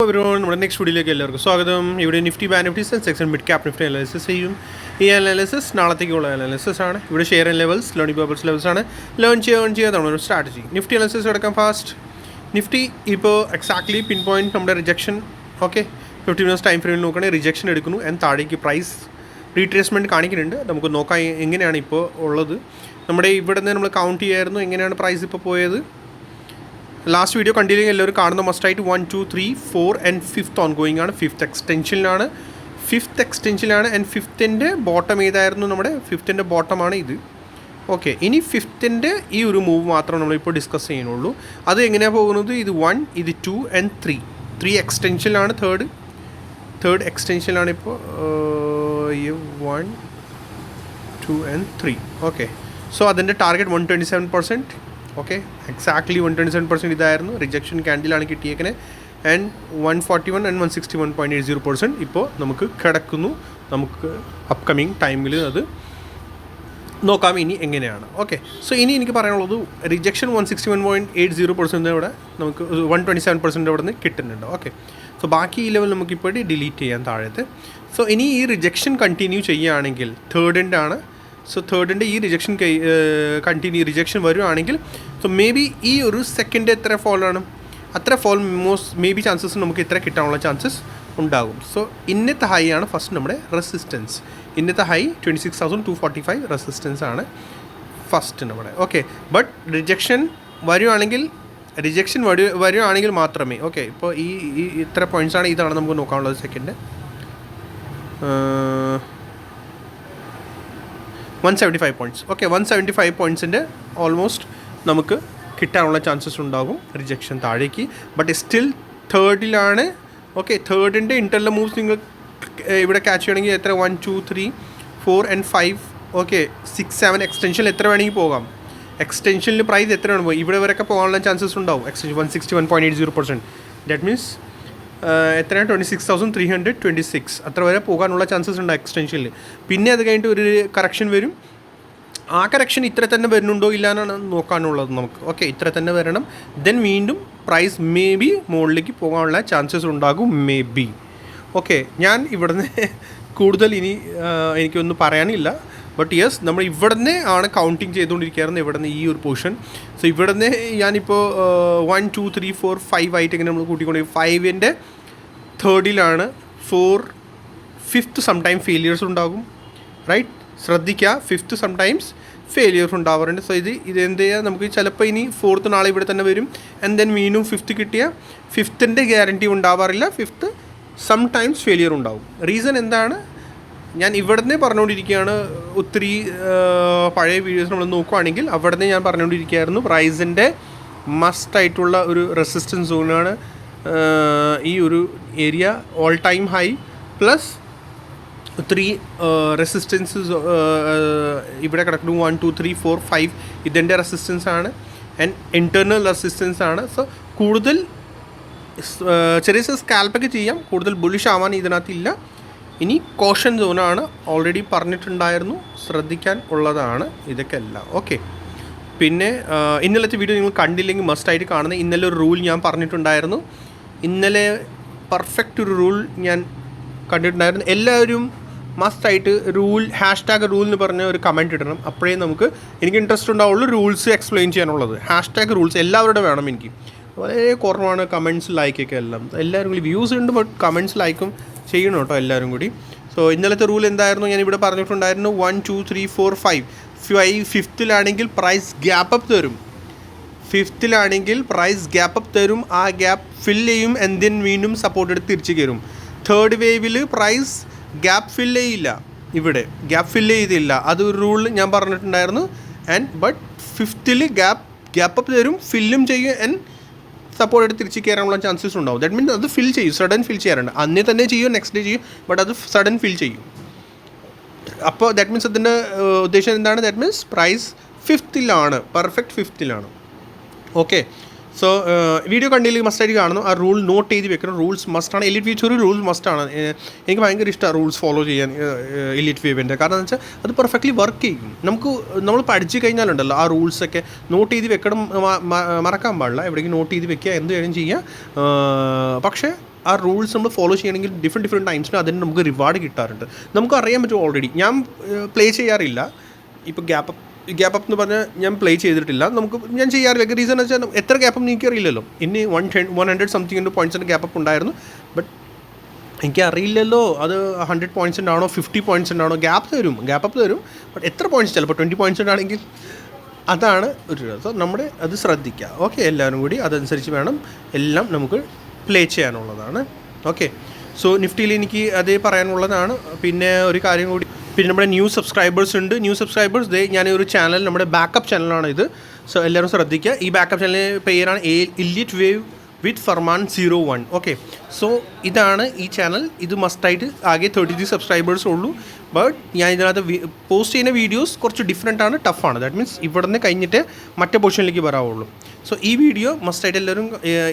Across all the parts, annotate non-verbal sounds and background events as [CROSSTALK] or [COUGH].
നമ്മുടെ നെക്സ്റ്റ് വീഡിയോയിലേക്ക് എല്ലാവർക്കും സ്വാഗതം. ഇവിടെ Nifty ban Nifty section mid cap Nifty analysis ചെയ്യും. ഈ അനാലിസിസ് നാളത്തേക്കുള്ള അനാലിസിസ് ആണ്. ഇവിടെ share and levels learning papers levels ആണ്. ലേൺ ചെയ്യുക ഓൺ ചെയ്യുക നമ്മുടെ ഒരു സ്ട്രാറ്റജി നിഫ്റ്റി അനാലിസിസ് എടുക്കാം ഫാസ്റ്റ് നിഫ്റ്റി ഇപ്പോൾ എക്സാക്ട്ലി പിൻ പോയിന്റ് നമ്മുടെ rejection okay fifty minutes time ഫ്രെയിമിൽ നോക്കണേ റിജക്ഷൻ എടുക്കുന്നു. ആൻഡ് താഴേക്ക് പ്രൈസ് റീട്രേസ്മെന്റ് കാണിക്കുന്നുണ്ട്. നമുക്ക് നോക്കാം എങ്ങനെയാണ് ഇപ്പോൾ ഉള്ളത്. നമ്മുടെ ഇവിടെ നിന്ന് നമ്മൾ കൗണ്ട് ചെയ്യായിരുന്നു എങ്ങനെയാണ് പ്രൈസ് ഇപ്പോൾ പോയത്? ലാസ്റ്റ് വീഡിയോ കണ്ടില്ലെങ്കിൽ എല്ലാവരും കാണുന്ന മസ്റ്റായിട്ട് one two three four and fifth on going ആണ്. ഫിഫ്ത്ത് എക്സ്റ്റെൻഷനിലാണ് ഫിഫ്ത്ത് എക്സ്റ്റെൻഷനിലാണ് ആൻഡ് ഫിഫ്ത്തിന്റെ ബോട്ടം ഏതായിരുന്നു? നമ്മുടെ ഫിഫ്ത്തിന്റെ ബോട്ടമാണ് ഇത്. ഓക്കെ ഇനി ഫിഫ്ത്തിന്റെ ഈ ഒരു മൂവ് മാത്രം നമ്മളിപ്പോൾ ഡിസ്കസ് ചെയ്യുന്നുള്ളൂ. അത് എങ്ങനെയാണ് പോകുന്നത്? ഇത് വൺ ഇത് ടു ആൻഡ് ത്രീ ത്രീ എക്സ്റ്റെൻഷനിലാണ് തേർഡ് തേർഡ് എക്സ്റ്റെൻഷനിലാണ് ഇപ്പോൾ one two and three okay so അതിന്റെ target one twenty seven percent okay exactly one twenty seven percent ഇതായിരുന്നു. റിജക്ഷൻ ക്യാൻഡിലാണ് കിട്ടിയേക്കണേ. And one forty one and one sixty one point eight zero percent ഇപ്പോൾ നമുക്ക് കിടക്കുന്നു. നമുക്ക് upcoming ടൈമിൽ അത് നോക്കാം ഇനി എങ്ങനെയാണ്. ഓക്കെ സോ ഇനി എനിക്ക് പറയാനുള്ളത് rejection one sixty one point eight zero percent ഇവിടെ നമുക്ക് വൺ ട്വന്റി സെവൻ പെർസെന്റ് അവിടെ നിന്ന് കിട്ടുന്നുണ്ട്. ഓക്കെ സോ ബാക്കി ഈ ലെവൽ നമുക്കിപ്പോൾ ഡിലീറ്റ് ചെയ്യാൻ താഴത്ത്. സോ ഇനി ഈ റിജക്ഷൻ കണ്ടിന്യൂ ചെയ്യുകയാണെങ്കിൽ തേർഡ് ആണ്. സോ തേർഡിന്റെ ഈ റിജക്ഷൻ കണ്ടിന്യൂ റിജക്ഷൻ വരുവാണെങ്കിൽ സോ മേ ബി ഈ ഒരു സെക്കൻഡ് എത്ര ഫോളാണ് അത്ര fall most may be chances നമുക്ക് ഇത്ര കിട്ടാനുള്ള ചാൻസസ് ഉണ്ടാകും. സോ ഇന്നത്തെ ഹൈ ആണ് ഫസ്റ്റ് നമ്മുടെ റെസിസ്റ്റൻസ് ഇന്നത്തെ high twenty six thousand two forty five resistance ആണ് ഫസ്റ്റ് നമ്മുടെ. ഓക്കെ ബട്ട് റിജക്ഷൻ വരുവാണെങ്കിൽ റിജക്ഷൻ വരു വരുവാണെങ്കിൽ മാത്രമേ ഓക്കെ ഇപ്പോൾ ഈ ഇത്ര പോയിന്റ്സ് ആണ് ഇതാണ് നമുക്ക് നോക്കാനുള്ളത് second one seventy five points okay one seventy five പോയിന്റ്സിന്റെ almost നമുക്ക് കിട്ടാനുള്ള ചാൻസസ് ഉണ്ടാകും. റിജക്ഷൻ താഴേക്ക്. ബട്ട് സ്റ്റിൽ തേർഡിലാണ് ഓക്കെ തേർഡിന്റെ ഇന്റർല മൂവ്സ് നിങ്ങൾ ഇവിടെ ക്യാച്ച് ചെയ്യണമെങ്കിൽ എത്ര? One two three four and five okay six seven എക്സ്റ്റൻഷനിൽ എത്ര വേണമെങ്കിൽ പോകാം? എക്സ്റ്റൻഷനിൽ പ്രൈസ് എത്ര വേണം പോയി ഇവിടെ വരെയൊക്കെ പോകാനുള്ള ചാൻസസ് ഉണ്ടാവും. Extension one sixty one point eight zero percent that means എത്രയാണ്? Twenty six thousand three hundred twenty six അത്ര വരെ പോകാനുള്ള ചാൻസസ് ഉണ്ട് എക്സ്റ്റൻഷനിൽ പിന്നെ അത് കഴിഞ്ഞിട്ട് ഒരു കറക്ഷൻ വരും. ആ കറക്ഷൻ ഇത്ര തന്നെ വരുന്നുണ്ടോ ഇല്ല എന്നാണ് നോക്കാനുള്ളത് നമുക്ക്. ഓക്കെ ഇത്ര തന്നെ വരണം. ദെൻ വീണ്ടും പ്രൈസ് മേ ബി മുകളിലേക്ക് പോകാനുള്ള ചാൻസസ് ഉണ്ടാകും മേ ബി ഓക്കെ ഞാൻ ഇവിടുന്ന് [LAUGHS] കൂടുതൽ ഇനി എനിക്കൊന്നും പറയാനില്ല. ബട്ട് യെസ് നമ്മൾ ഇവിടുന്ന് ആണ് കൗണ്ടിങ് ചെയ്തുകൊണ്ടിരിക്കുകയായിരുന്നു ഇവിടുന്ന് ഈ ഒരു പോർഷൻ സോ ഇവിടുന്ന് ഞാനിപ്പോൾ one two three four five ആയിട്ട് ഇങ്ങനെ നമ്മൾ കൂട്ടിക്കൊണ്ട് ഫൈവിന്റെ തേർഡിലാണ് ഫോർ ഫിഫ്ത്ത് സംടൈം ഫെയിലിയേഴ്സ് ഉണ്ടാകും. റൈറ്റ് ശ്രദ്ധിക്കുക ഫിഫ്ത്ത് സംടൈംസ് ഫെയിലിയേഴ്സ് ഉണ്ടാവാറുണ്ട്. സോ ഇത് ഇത് എന്ത് ചെയ്യുക നമുക്ക് ചിലപ്പോൾ ഇനി ഫോർത്ത് നാളെ ഇവിടെ തന്നെ വരും. ആൻഡ് ദെൻ വീണ്ടും ഫിഫ്ത്ത് കിട്ടിയ ഫിഫ്ത്തിന്റെ ഗ്യാരണ്ടി ഉണ്ടാവാറില്ല. ഫിഫ്ത്ത് സം ടൈംസ് ഫെയിലിയർ ഉണ്ടാവും. റീസൺ എന്താണ്? ഞാൻ ഇവിടുന്ന് പറഞ്ഞുകൊണ്ടിരിക്കുകയാണ് ഒത്തിരി പഴയ വീഡിയോസ് നമ്മൾ നോക്കുവാണെങ്കിൽ അവിടുന്ന് ഞാൻ പറഞ്ഞുകൊണ്ടിരിക്കുകയായിരുന്നു മസ്റ്റ് ആയിട്ടുള്ള ഒരു റെസിസ്റ്റൻസ് സോണാണ് ഈ ഒരു area all time high plus three resistance ഇവിടെ കിടക്കുന്നു one two three four five ഇതിന്റെ റെസിസ്റ്റൻസ് ആണ്. ആൻഡ് ഇന്റേർണൽ റെസിസ്റ്റൻസ് ആണ്. സോ കൂടുതൽ ചെറിയ സ്കാൽപ്പൊക്കെ ചെയ്യാം. കൂടുതൽ ബുളിഷ് ആവാൻ ഇതിനകത്തില്ല. ഇനി കോഷൻ സോണാണ് ഓൾറെഡി പറഞ്ഞിട്ടുണ്ടായിരുന്നു. ശ്രദ്ധിക്കാൻ ഉള്ളതാണ് ഇതൊക്കെ എല്ലാം ഓക്കെ പിന്നെ ഇന്നലത്തെ വീഡിയോ നിങ്ങൾ കണ്ടില്ലെങ്കിൽ മസ്റ്റായിട്ട് കാണുന്ന ഇന്നലെ ഒരു റൂൾ ഞാൻ പറഞ്ഞിട്ടുണ്ടായിരുന്നു. ഇന്നലെ പെർഫെക്റ്റ് ഒരു റൂൾ ഞാൻ കണ്ടിട്ടുണ്ടായിരുന്നു. എല്ലാവരും മസ്റ്റായിട്ട് റൂൾ ഹാഷ് ടാഗ് റൂൾ എന്ന് പറഞ്ഞ ഒരു കമന്റ് ഇടണം. അപ്പോഴേ നമുക്ക് എനിക്ക് ഇൻട്രസ്റ്റ് ഉണ്ടാവുള്ളൂ റൂൾസ് എക്സ്പ്ലെയിൻ ചെയ്യാനുള്ളത്. ഹാഷ് ടാഗ് റൂൾസ് എല്ലാവരുടെ വേണം എനിക്ക്. വളരെ കുറവാണ് കമൻസ് ലൈക്കൊക്കെ എല്ലാം. എല്ലാവരും വ്യൂസ് ഉണ്ട് ബട്ട് കമൻസ് ലൈക്കും ചെയ്യണം കേട്ടോ എല്ലാവരും കൂടി. സോ ഇന്നലത്തെ റൂൾ എന്തായിരുന്നു? ഞാൻ ഇവിടെ പറഞ്ഞിട്ടുണ്ടായിരുന്നു one two three four five five ഫിഫ്ത്തിലാണെങ്കിൽ price gap up തരും. ഫിഫ്ത്തിലാണെങ്കിൽ പ്രൈസ് ഗ്യാപ്പ് അപ്പ് തരും. ആ ഗ്യാപ്പ് ഫിൽ ചെയ്യും എന്തിൻ വീണ്ടും സപ്പോർട്ട് എടുത്ത് തിരിച്ചു കയറും തേർഡ് വേവിൽ പ്രൈസ് ഗ്യാപ്പ് ഫിൽ ചെയ്യില്ല. ഇവിടെ ഗ്യാപ്പ് ഫിൽ ചെയ്തില്ല. അത് ഒരു റൂൾ ഞാൻ പറഞ്ഞിട്ടുണ്ടായിരുന്നു. ആൻഡ് ബട്ട് ഫിഫ്ത്തിൽ ഗ്യാപ്പ് ഗ്യാപ്പ് അപ്പ് തരും ഫില്ലും ചെയ്യും ആൻഡ് സപ്പോർട്ട് എടുത്ത് തിരിച്ച് കയറാനുള്ള ചാൻസസ് ഉണ്ടാവും. ദാറ്റ് മീൻസ് അത് ഫിൽ ചെയ്യും സഡൻ ഫിൽ ചെയ്യാറുണ്ട്. അന്നേ തന്നെ ചെയ്യും നെക്സ്റ്റ് ഡേ ചെയ്യും ബട്ട് അത് സഡൻ ഫിൽ ചെയ്യും. അപ്പോൾ ദാറ്റ് മീൻസ് അതിന്റെ ഉദ്ദേശം എന്താണ്? ദാറ്റ് മീൻസ് പ്രൈസ് ഫിഫ്ത്തിലാണ് പെർഫെക്റ്റ് ഫിഫ്ത്തിലാണ് ഓക്കെ സോ വീഡിയോ കണ്ടില്ലെങ്കിൽ മസ്റ്റായിട്ട് കാണുന്നു. ആ റൂൾ നോട്ട് ചെയ്ത് വെക്കണം. റൂൾസ് മസ്റ്റാണ് എലിറ്റ് വീച്ച് റൂൾസ് റൂൾ മസ്റ്റാണ് എനിക്ക് ഭയങ്കര ഇഷ്ടമാണ് റൂൾസ് ഫോളോ ചെയ്യാൻ എലിറ്റ് വേവിന്റെ കാരണം എന്ന് വെച്ചാൽ അത് പെർഫെക്റ്റ്ലി വർക്ക് ചെയ്യും. നമുക്ക് നമ്മൾ പഠിച്ചു കഴിഞ്ഞാലുണ്ടല്ലോ ആ റൂൾസൊക്കെ നോട്ട് ചെയ്ത് വെക്കണം മറക്കാൻ പാടില്ല. എവിടെയെങ്കിലും നോട്ട് ചെയ്ത് വെക്കുക എന്ത് കാര്യം ചെയ്യുക പക്ഷേ ആ റൂൾസ് നമ്മൾ ഫോളോ ചെയ്യണമെങ്കിൽ ഡിഫറെന്റ് ഡിഫറെന്റ് ടൈംസിന് അതിന് നമുക്ക് റിവാർഡ് കിട്ടാറുണ്ട്. നമുക്ക് അറിയാൻ പറ്റും ഓൾറെഡി ഞാൻ പ്ലേ ചെയ്യാറില്ല. ഇപ്പോൾ ഗ്യാപ്പ് ഗ്യാപ്പ് അപ്പ് എന്ന് പറഞ്ഞാൽ ഞാൻ പ്ലേ ചെയ്തിട്ടില്ല. നമുക്ക് ഞാൻ ചെയ്യാറില്ല. റീസൺ എന്ന് വെച്ചാൽ എത്ര ഗ്യാപ്പ് അപ്പ് എനിക്ക് അറിയില്ലല്ലോ ഇനി വൺ ടെൻ വൺ ഹൺഡ്രഡ് സംതിങ്ങിന്റെ പോയിന്റ്സിന്റെ ഗ്യാപ്പ് അപ്പ് ഉണ്ടായിരുന്നു. ബട്ട് എനിക്ക് അറിയില്ലല്ലോ അത് ഹൺഡ്രഡ് പോയിന്റ്സിന്റെ ഉണ്ടാണോ ഫിഫ്റ്റി പോയിന്റ്സിന്റെ ഉണ്ടാണോ ഗ്യാപ്പ് തരും. ഗ്യാപ്പ് അപ്പ് തരും. ബട്ട് എത്ര പോയിന്റ്സ് ചിലപ്പോൾ ട്വന്റി പോയിന്റ്സിന്റെ ആണെങ്കിൽ അതാണ് ഒരു സോ നമ്മുടെ അത് ശ്രദ്ധിക്കുക ഓക്കെ എല്ലാവരും കൂടി അതനുസരിച്ച് വേണം എല്ലാം നമുക്ക് പ്ലേ ചെയ്യാനുള്ളതാണ്. ഓക്കെ സോ നിഫ്റ്റിയിൽ എനിക്ക് അതേ പറയാനുള്ളതാണ്. പിന്നെ ഒരു കാര്യം കൂടി പിന്നെ നമ്മുടെ ന്യൂ സബ്സ്ക്രൈബേഴ്സ് ഉണ്ട്. ന്യൂ സബ്സ്ക്രൈബേഴ്സ് ദേ ഞാൻ ഒരു ചാനൽ നമ്മുടെ ബാക്കപ്പ് ചാനലാണ് ഇത്. സോ എല്ലാവരും ശ്രദ്ധിക്കുക. ഈ ബാക്കപ്പ് ചാനലിന്റെ പേരാണ് Elliott wave with Farman zero one okay so ഇതാണ് ഈ ചാനൽ ഇത് മസ്റ്റായിട്ട് ആകെ തേർട്ടി ത്രീ സബ്സ്ക്രൈബേഴ്സ് ഉള്ളൂ. ബട്ട് ഞാൻ ഇതിനകത്ത് പോസ്റ്റ് ചെയ്യുന്ന വീഡിയോസ് കുറച്ച് ഡിഫറെന്റ് ആണ് ടഫാണ് ദാറ്റ് മീൻസ് ഇവിടെ നിന്ന് കഴിഞ്ഞിട്ട് മറ്റേ പോർഷനിലേക്ക് വരാവുള്ളൂ. സോ ഈ വീഡിയോ മസ്റ്റായിട്ട് എല്ലാവരും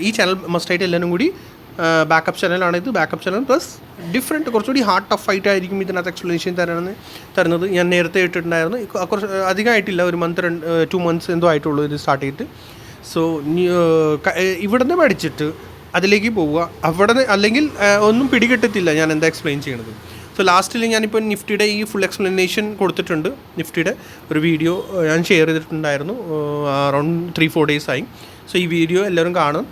ഈ ചാനൽ മസ്റ്റായിട്ട് എല്ലാവരും കൂടി ബാക്കപ്പ് ചാനലാണ് ഇത്. ബാക്കപ്പ് ചാനൽ പ്ലസ് ഡിഫറെന്റ് കുറച്ചുകൂടി ഹാർട്ട് ടഫ് ആയിട്ടായിരിക്കും ഇതിനകത്ത് എക്സ്പ്ലനേഷൻ തരാണെന്ന് തരുന്നത്. ഞാൻ നേരത്തെ ഇട്ടിട്ടുണ്ടായിരുന്നു. കുറച്ച് അധികമായിട്ടില്ല. ഒരു മന്ത് രണ്ട് ടു മന്ത്സ് എന്തോ ആയിട്ടുള്ളൂ ഇത് സ്റ്റാർട്ട് ചെയ്തിട്ട്. സോ ഇവിടുന്ന് പഠിച്ചിട്ട് അതിലേക്ക് പോവുക. അവിടെ അല്ലെങ്കിൽ ഒന്നും പിടികിട്ടത്തില്ല ഞാൻ എന്താ എക്സ്പ്ലെയിൻ ചെയ്യണത്. സോ ലാസ്റ്റിൽ ഞാനിപ്പോൾ നിഫ്റ്റിയുടെ ഈ ഫുൾ എക്സ്പ്ലനേഷൻ കൊടുത്തിട്ടുണ്ട്. നിഫ്റ്റിയുടെ ഒരു വീഡിയോ ഞാൻ ഷെയർ ചെയ്തിട്ടുണ്ടായിരുന്നു. അറൗണ്ട് ത്രീ ഫോർ ഡേയ്സ് ആയി. സോ ഈ വീഡിയോ എല്ലാവരും കാണും.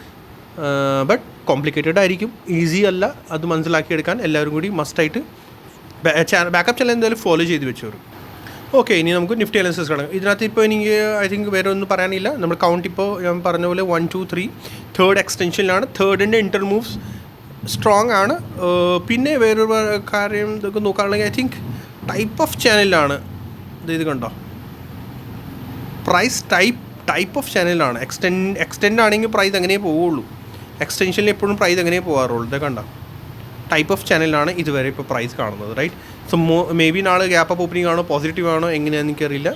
ബട്ട് കോംപ്ലിക്കേറ്റഡ് ആയിരിക്കും. ഈസി അല്ല. അത് മനസ്സിലാക്കിയെടുക്കാൻ എല്ലാവരും കൂടി മസ്റ്റായിട്ട് ബാക്കപ്പ് ചാനൽ എന്തായാലും ഫോളോ ചെയ്ത് വെച്ചോളൂ. ഓക്കെ ഇനി നമുക്ക് നിഫ്റ്റി അനാലിസിസ് കാണാം. ഇതിനകത്ത് ഇപ്പോൾ എനിക്ക് ഐ തിങ്ക് വേറെ ഒന്നും പറയാനില്ല. നമ്മൾ കൗണ്ട് ഇപ്പോൾ ഞാൻ പറഞ്ഞ പോലെ വൺ ടു ത്രീ തേർഡ് എക്സ്റ്റൻഷനിലാണ് തേർഡിന്റെ ഇന്റർ മൂവ്സ് സ്ട്രോങ് ആണ്. പിന്നെ വേറൊരു കാര്യം ഇതൊക്കെ നോക്കുകയാണെങ്കിൽ ഐ തിങ്ക് ടൈപ്പ് ഓഫ് ചാനലിലാണ് ഇത് കണ്ടോ? പ്രൈസ് ടൈപ്പ് ടൈപ്പ് ഓഫ് ചാനലാണ് എക്സ്റ്റെൻഡ് എക്സ്റ്റെൻഡ് ആണെങ്കിൽ പ്രൈസ് അങ്ങനെ പോവുള്ളൂ. എക്സ്റ്റൻഷനിൽ എപ്പോഴും പ്രൈസ് എങ്ങനെ പോകാറുള്ളൂ ഇത് കണ്ട? ടൈപ്പ് ഓഫ് ചാനലാണ് ഇതുവരെ ഇപ്പോൾ പ്രൈസ് കാണുന്നത് റൈറ്റ് സോ മോ മേ ബി നാളെ ഗ്യാപ്പ് അപ്പ് ഓപ്പണിംഗ് ആണോ പോസിറ്റീവ് ആണോ എങ്ങനെയാണെന്ന് എനിക്കറിയില്ല.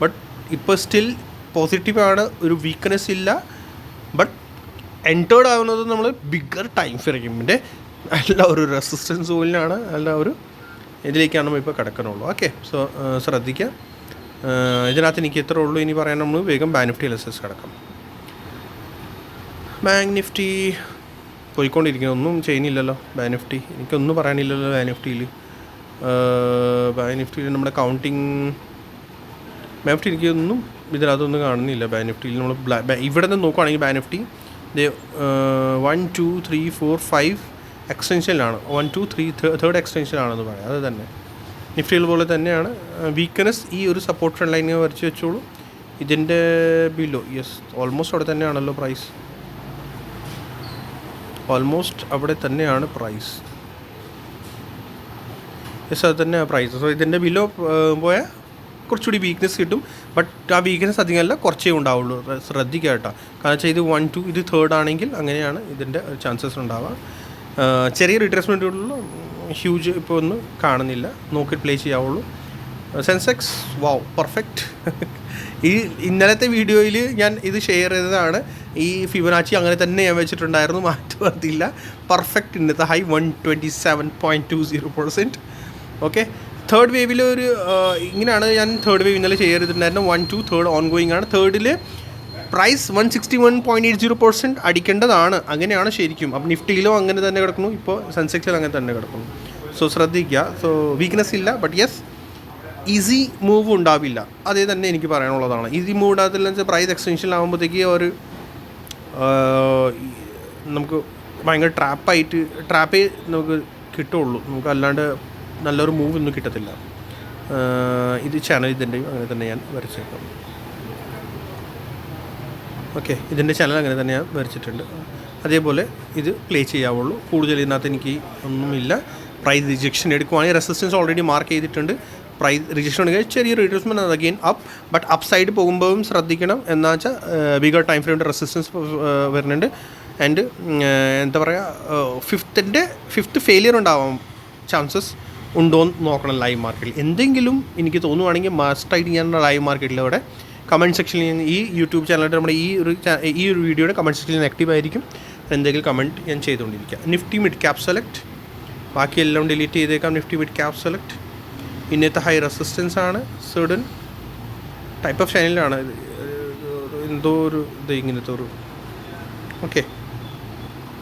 ബട്ട് ഇപ്പോൾ സ്റ്റിൽ പോസിറ്റീവ് ആണ് ഒരു വീക്ക്നെസ് ഇല്ല. ബട്ട് എന്റേർഡ് ആവുന്നത് നമ്മൾ ബിഗർ ടൈം ഫ്രെയിമിന്റെ നല്ല ഒരു റെസിസ്റ്റൻസ് സോണിലാണ് നല്ല ഒരു ഇതിലേക്കാണ് നമ്മൾ ഇപ്പോൾ കിടക്കണുള്ളൂ ഓക്കെ സോ ശ്രദ്ധിക്കുക ഇതിനകത്ത് എനിക്ക് എത്ര ഉള്ളൂ. ഇനി പറയാൻ നമ്മൾ വേഗം ബാനിഫ്റ്റി എലസസ് കിടക്കാം. ബാങ്ക് നിഫ്റ്റി പോയിക്കൊണ്ടിരിക്കുന്നു. ഒന്നും ചെയ്യുന്നില്ലല്ലോ ബാങ്ക് നിഫ്റ്റി എനിക്കൊന്നും പറയാനില്ലല്ലോ ബാങ്ക് നിഫ്റ്റിയിൽ ബാങ്ക് നിഫ്റ്റിയിൽ നമ്മുടെ കൗണ്ടിങ് ബാങ്ക് നിഫ്റ്റി എനിക്കൊന്നും ഇതിനകത്തൊന്നും കാണുന്നില്ല ബാങ്ക് നിഫ്റ്റിയിൽ നമ്മൾ ഇവിടെ നിന്ന് നോക്കുവാണെങ്കിൽ bank Nifty one two three four five എക്സ്റ്റൻഷനിലാണ് one two three third എക്സ്റ്റൻഷനാണെന്ന് പറയാം. അത് തന്നെ. നിഫ്റ്റിയിൽ പോലെ തന്നെയാണ്. വീക്ക്നെസ് ഈ ഒരു സപ്പോർട്ട് ലൈനിൽ വരച്ച് വെച്ചോളൂ. ഇതിന്റെ ബിലോ യെസ് ഓൾമോസ്റ്റ് അവിടെ തന്നെയാണല്ലോ പ്രൈസ് ഓൾമോസ്റ്റ് അവിടെ തന്നെയാണ് പ്രൈസ് യെസ് അത് തന്നെ പ്രൈസ് സോ ഇതിന്റെ ബിലോ പോയാൽ കുറച്ചുകൂടി വീക്ക്നെസ് കിട്ടും. ബട്ട് ആ വീക്ക്നെസ് അധികമല്ല കുറച്ചേ ഉണ്ടാവുള്ളൂ. ശ്രദ്ധിക്കുക കേട്ടോ കാരണം വെച്ചാൽ ഇത് വൺ ടു ഇത് തേർഡ് ആണെങ്കിൽ അങ്ങനെയാണ് ഇതിന്റെ ചാൻസസ് ഉണ്ടാവുക. ചെറിയ റിട്രേസ്മെന്റുകളിൽ ഹ്യൂജ് ഇപ്പോൾ ഒന്നും കാണുന്നില്ല. നോക്കി പ്ലേ ചെയ്യാവുള്ളൂ. സെൻസെക്സ് വാവ് പെർഫെക്റ്റ് ഈ ഇന്നലത്തെ വീഡിയോയിൽ ഞാൻ ഇത് ഷെയർ ചെയ്തതാണ്. ഈ ഫിബനാച്ചി അങ്ങനെ തന്നെ ഞാൻ വെച്ചിട്ടുണ്ടായിരുന്നു മാറ്റം പെർഫെക്റ്റ് ഇന്നത്തെ high one twenty seven point two zero percent okay third വേവിൽ ഒരു ഇങ്ങനെയാണ് ഞാൻ തേർഡ് വേവ് ഇന്നലെ ചെയ്തിട്ടുണ്ടായിരുന്നു one two third on going ആണ് തേർഡിൽ price one sixty one point eight zero percent അടിക്കേണ്ടതാണ്. അങ്ങനെയാണ് ശരിക്കും. അപ്പം നിഫ്റ്റിയിലും അങ്ങനെ തന്നെ കിടക്കുന്നു. ഇപ്പോൾ സെൻസെക്സിലും അങ്ങനെ തന്നെ കിടക്കുന്നു. സോ ശ്രദ്ധിക്കുക സോ വീക്ക്നെസ് ഇല്ല. ബട്ട് യെസ് ഈസി മൂവ് ഉണ്ടാവില്ല. അതേ തന്നെ എനിക്ക് പറയാനുള്ളതാണ്. ഈസി മൂവ് ഉണ്ടാകത്തില്ല വെച്ചാൽ പ്രൈസ് എക്സ്റ്റൻഷൻ ആകുമ്പോഴത്തേക്ക് ഒരു നമുക്ക് ഭയങ്കര ട്രാപ്പായിട്ട് ട്രാപ്പേ നമുക്ക് കിട്ടുള്ളൂ. നമുക്ക് അല്ലാണ്ട് നല്ലൊരു മൂവ് ഒന്നും കിട്ടത്തില്ല. ഇത് ചാനൽ ഇതിന്റെയും അങ്ങനെ തന്നെ ഞാൻ വരച്ചേക്കാം. ഓക്കെ ഇതിന്റെ ചാനൽ അങ്ങനെ തന്നെ ഞാൻ വരച്ചിട്ടുണ്ട്. അതേപോലെ ഇത് പ്ലേ ചെയ്യാവുള്ളൂ. കൂടുതൽ ഇതിനകത്ത് എനിക്ക് ഒന്നുമില്ല. പ്രൈസ് റിജക്ഷൻ എടുക്കുവാണെങ്കിൽ റെസിസ്റ്റൻസ് ഓൾറെഡി മാർക്ക് ചെയ്തിട്ടുണ്ട്. പ്രൈസ് രജിസ്റ്റർ ഉണ്ടെങ്കിൽ ചെറിയ retracement again up but up side പോകുമ്പോഴും ശ്രദ്ധിക്കണം. എന്താ വെച്ചാൽ ബിഗർ ടൈം ഫ്രെയിമിന്റെ റെസിസ്റ്റൻസ് വരുന്നുണ്ട്. ആൻഡ് എന്താ പറയുക ഫിഫ്ത്തിന്റെ ഫിഫ്ത്ത് ഫെയിലിയർ ഉണ്ടാവാം ചാൻസസ് ഉണ്ടോ എന്ന് നോക്കണം ലൈവ് മാർക്കറ്റിൽ എന്തെങ്കിലും എനിക്ക് തോന്നുവാണെങ്കിൽ മസ്റ്റായിട്ട് ഞാൻ ലൈവ് അവിടെ കമന്റ് സെക്ഷനിൽ ഞാൻ ഈ യൂട്യൂബ് ചാനലിന്റെ നമ്മുടെ ഈ ഒരു ഈ ഒരു വീഡിയോയുടെ കമന്റ് സെക്ഷനിൽ ആക്റ്റീവ് ആയിരിക്കും. എന്തെങ്കിലും കമന്റ് ഞാൻ ചെയ്തുകൊണ്ടിരിക്കുക. നിഫ്റ്റി മിഡ് ക്യാപ് സെലക്ട് ബാക്കി എല്ലാം ഡിലീറ്റ് ചെയ്തേക്കാം. നിഫ്റ്റി മിഡ് ക്യാപ് സെലക്ട് ഇന്നത്തെ ഹൈ റെസിസ്റ്റൻസ് ആണ്. സെഡൻ ടൈപ്പ് ഓഫ് ഷൈനിലാണ്. എന്തോ ഒരു ഇത് ഇങ്ങനത്തെ ഒരു ഓക്കെ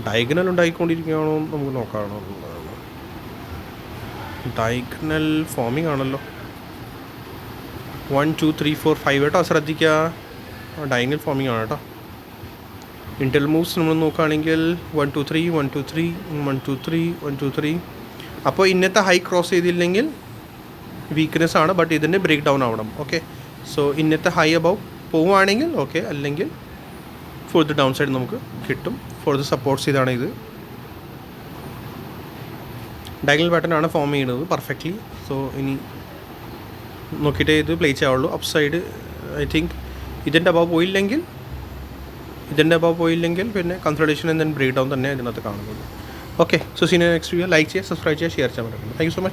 ഡയഗ്നൽ ഉണ്ടായിക്കൊണ്ടിരിക്കുകയാണോ നമുക്ക് നോക്കാണോ? ഡയഗ്നൽ ഫോമിംഗ് ആണല്ലോ. One two three four five കേട്ടോ ശ്രദ്ധിക്കുക. ഡയഗ്നൽ ഫോമിംഗ് ആണ് കേട്ടോ. ഇന്റൽ മൂവ്സ് നമ്മൾ നോക്കുകയാണെങ്കിൽ one two three one two three one two three one two three അപ്പോൾ ഇന്നത്തെ ഹൈ ക്രോസ് ചെയ്തില്ലെങ്കിൽ വീക്ക്നെസ് ആണ് ബട്ട് ഇതിന്റെ ബ്രേക്ക് ഡൗൺ ആവണം ഓക്കെ സോ ഇന്നത്തെ ഹൈ അബവ് പോവുകയാണെങ്കിൽ ഓക്കെ അല്ലെങ്കിൽ ഫോർ ദ ഡൗൺ സൈഡ് നമുക്ക് കിട്ടും. ഫോർ ദ സപ്പോർട്ട്സ് ഇതാണ് ഇത്. ഡയഗണൽ പാറ്റേൺ ആണ് ഫോം ചെയ്യുന്നത് പെർഫെക്റ്റ്ലി സോ ഇനി നോക്കിയിട്ടേ ഇത് പ്ലേ ചെയ്യാവുള്ളൂ. അപ്പ് സൈഡ് ഐ തിങ്ക് ഇതിന്റെ അഭാവം പോയില്ലെങ്കിൽ ഇതിന്റെ അഭാവം പോയില്ലെങ്കിൽ പിന്നെ കൺസൾട്ടേഷൻ എന്തെങ്കിലും ബ്രേക്ക് ഡൗൺ തന്നെ ഇതിനകത്ത് കാണുന്നത്. Okay so see in your next video like ചെയ്യുക സബ്സ്ക്രൈബ് ചെയ്യുക ഷെയർ ചെയ്യാൻ പറ്റും താങ്ക് യു സോ മച്ച്